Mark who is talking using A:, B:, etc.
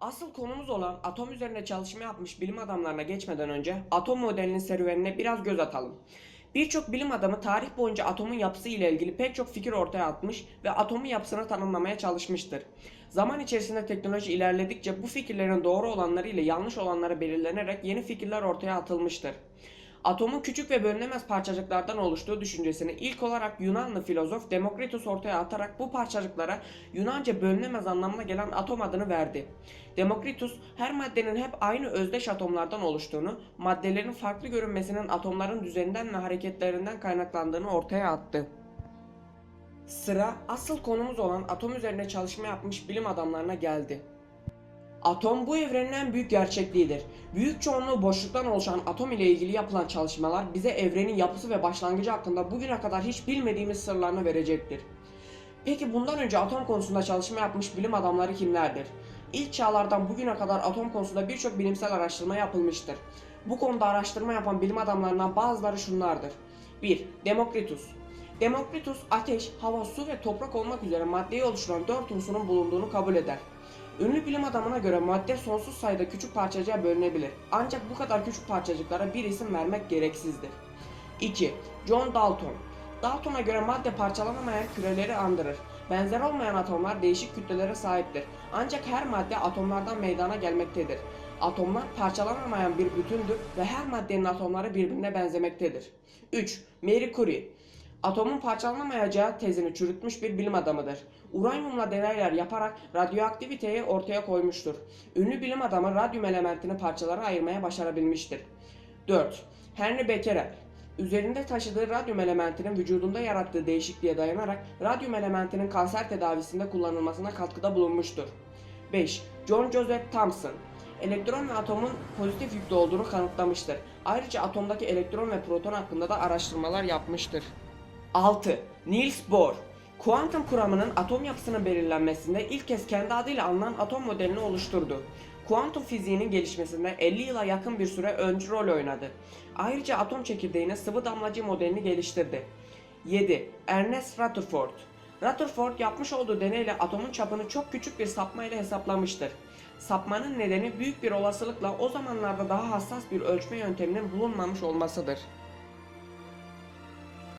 A: Asıl konumuz olan atom üzerine çalışma yapmış bilim adamlarına geçmeden önce atom modelinin serüvenine biraz göz atalım. Birçok bilim adamı tarih boyunca atomun yapısı ile ilgili pek çok fikir ortaya atmış ve atomun yapısını tanımlamaya çalışmıştır. Zaman içerisinde teknoloji ilerledikçe bu fikirlerin doğru olanları ile yanlış olanları belirlenerek yeni fikirler ortaya atılmıştır. Atomun küçük ve bölünemez parçacıklardan oluştuğu düşüncesini ilk olarak Yunanlı filozof Demokritos ortaya atarak bu parçacıklara Yunanca bölünemez anlamına gelen atom adını verdi. Demokritos her maddenin hep aynı özdeş atomlardan oluştuğunu, maddelerin farklı görünmesinin atomların düzeninden ve hareketlerinden kaynaklandığını ortaya attı. Sıra asıl konumuz olan atom üzerine çalışma yapmış bilim adamlarına geldi. Atom bu evrenin en büyük gerçekliğidir. Büyük çoğunluğu boşluktan oluşan atom ile ilgili yapılan çalışmalar bize evrenin yapısı ve başlangıcı hakkında bugüne kadar hiç bilmediğimiz sırlarını verecektir. Peki bundan önce atom konusunda çalışma yapmış bilim adamları kimlerdir? İlk çağlardan bugüne kadar atom konusunda birçok bilimsel araştırma yapılmıştır. Bu konuda araştırma yapan bilim adamlarından bazıları şunlardır. 1. Demokritus Demokritus ateş, hava, su ve toprak olmak üzere maddeyi oluşturan dört unsurun bulunduğunu kabul eder. Ünlü bilim adamına göre madde sonsuz sayıda küçük parçacığa bölünebilir. Ancak bu kadar küçük parçacıklara bir isim vermek gereksizdir. 2. John Dalton Dalton'a göre madde parçalanamayan küreleri andırır. Benzer olmayan atomlar değişik kütlelere sahiptir. Ancak her madde atomlardan meydana gelmektedir. Atomlar parçalanamayan bir bütündür ve her maddenin atomları birbirine benzemektedir. 3. Marie Curie Atomun parçalanamayacağı tezini çürütmüş bir bilim adamıdır. Uranyumla deneyler yaparak radyoaktiviteyi ortaya koymuştur. Ünlü bilim adamı radyum elementini parçalara ayırmaya başarabilmiştir. 4. Henry Becquerel Üzerinde taşıdığı radyum elementinin vücudunda yarattığı değişikliğe dayanarak radyum elementinin kanser tedavisinde kullanılmasına katkıda bulunmuştur. 5. John Joseph Thomson Elektron ve atomun pozitif yüklü olduğunu kanıtlamıştır. Ayrıca atomdaki elektron ve proton hakkında da araştırmalar yapmıştır. 6. Niels Bohr Kuantum kuramının atom yapısının belirlenmesinde ilk kez kendi adıyla anılan atom modelini oluşturdu. Kuantum fiziğinin gelişmesinde 50 yıla yakın bir süre öncü rol oynadı. Ayrıca atom çekirdeğinin sıvı damlacı modelini geliştirdi. 7. Ernest Rutherford Rutherford yapmış olduğu deneyle atomun çapını çok küçük bir sapma ile hesaplamıştır. Sapmanın nedeni büyük bir olasılıkla o zamanlarda daha hassas bir ölçme yönteminin bulunmamış olmasıdır.